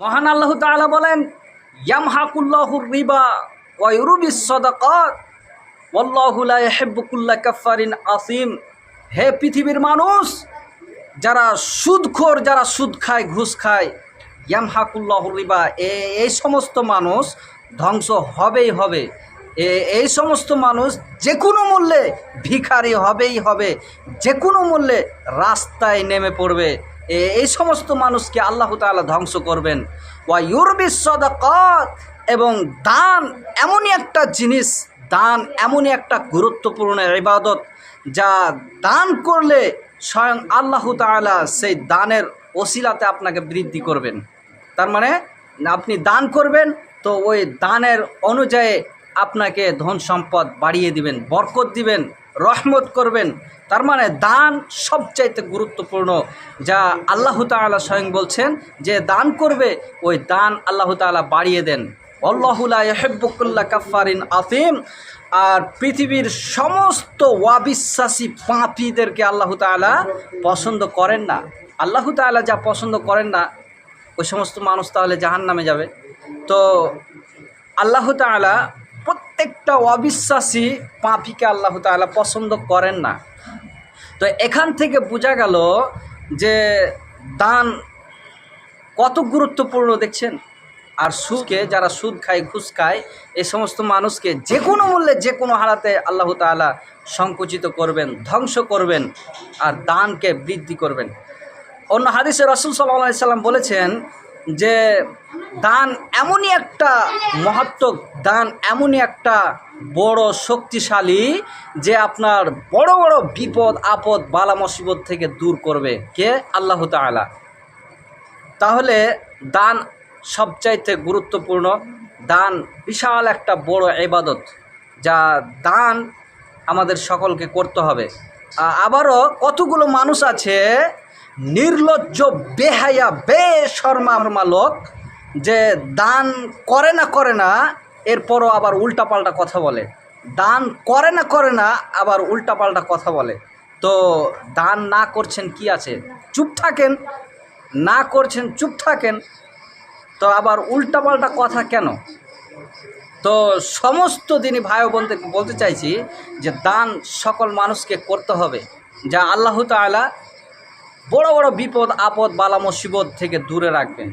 মহান আল্লাহ তাআলা বলেন ইয়ামহাকুল্লাহুর রিবা ওয়া ইউরবিস সাদাকাত, ওয়াল্লাহু লা ইউহিব্বু কাফারিন আসিম হে পৃথিবীর মানুষ, যারা সুদখোর, যারা সুদ খায়, ঘুষ খায় ইয়ামহাকুল্লাহুর রিবা এ, এই সমস্ত মানুষ ধ্বংস হবেই হবে। এই সমস্ত মানুষ যে কোনো মূল্যে ভিখারি হবেই হবে। যে কোনো মূল্যে রাস্তায় নেমে পড়বে। এই সমস্ত মানুষকে আল্লাহ তাআলা ধ্বংস করবেন। ওয়া ইউরবিস সদাকাত, এবং দান এমনই একটা জিনিস, দান এমনই একটা গুরুত্বপূর্ণ ইবাদত, যা দান করলে স্বয়ং আল্লাহ তাআলা সেই দানের ওসিলাতে আপনাকে বৃদ্ধি করবেন। তার মানে আপনি দান করবেন, তো ওই দানের অনুযায়ী আপনাকে ধন সম্পদ বাড়িয়ে দিবেন, বরকত দিবেন। রহমত করবেন। তার মানে দান সবচাইতে গুরুত্বপূর্ণ, যা আল্লাহ তাআলা স্বয়ং বলছেন যে দান করবে, ওই দান আল্লাহ তাআলা বাড়িয়ে দেন। আল্লাহুল্লাহ হেব্বকুল্লা কাফারিন আফিম আর পৃথিবীর সমস্ত ওয়াবিশ্বাসী পাপীদেরকে আল্লাহ তাআলা পছন্দ করেন না। আল্লাহ তাআলা যা পছন্দ করেন না, ওই সমস্ত মানুষ তাহলে জাহান নামে যাবে। তো আল্লাহ তাআলা প্রত্যেকটা অবিশ্বাসী পাপিকে আল্লাহ তাআলা পছন্দ করেন না। তো এখান থেকে বোঝা গেল যে দান কত গুরুত্বপূর্ণ, দেখছেন? আর সুদকে, যারা সুদ খায়, ঘুষ খায় এই সমস্ত মানুষকে যে কোনো মূল্যে, যে কোনো হারাতে আল্লাহ তাআলা সংকুচিত করবেন, ধ্বংস করবেন, আর দানকে বৃদ্ধি করবেন। অন্য হাদিসে রসুল সাল্লাহ সাল্লাম বলেছেন যে দান এমনই একটা মহাত্মক দান এমনই একটা বড় শক্তিশালী যে আপনার বড় বড় বিপদ, আপদ, বালা মুসিবত থেকে দূর করবে। কে? আল্লাহ তাআলা। তাহলে দান সবচাইতে গুরুত্বপূর্ণ। দান বিশাল একটা বড় এবাদত যা দান আমাদের সকলকে করতে হবে। আবারও কতগুলো মানুষ আছে নির্লজ্জ, বেহায়া, বেশর্মা লোক যে দান করে না করে না, এরপরও আবার উল্টাপাল্টা কথা বলে। দান করে না করে না, আবার উল্টাপাল্টা কথা বলে। তো দান না করছেন কি আছে? চুপ থাকেন। না করছেন, চুপ থাকেন। তো আবার উল্টাপাল্টা কথা কেন? তো সমস্ত দিনই ভাই বোনকে বলতে চাইছি যে দান সকল মানুষকে করতে হবে। যা আল্লাহ তাআলা বড় বড় বিপদ আপদ বালা মুসিবত থেকে দূরে রাখবেন।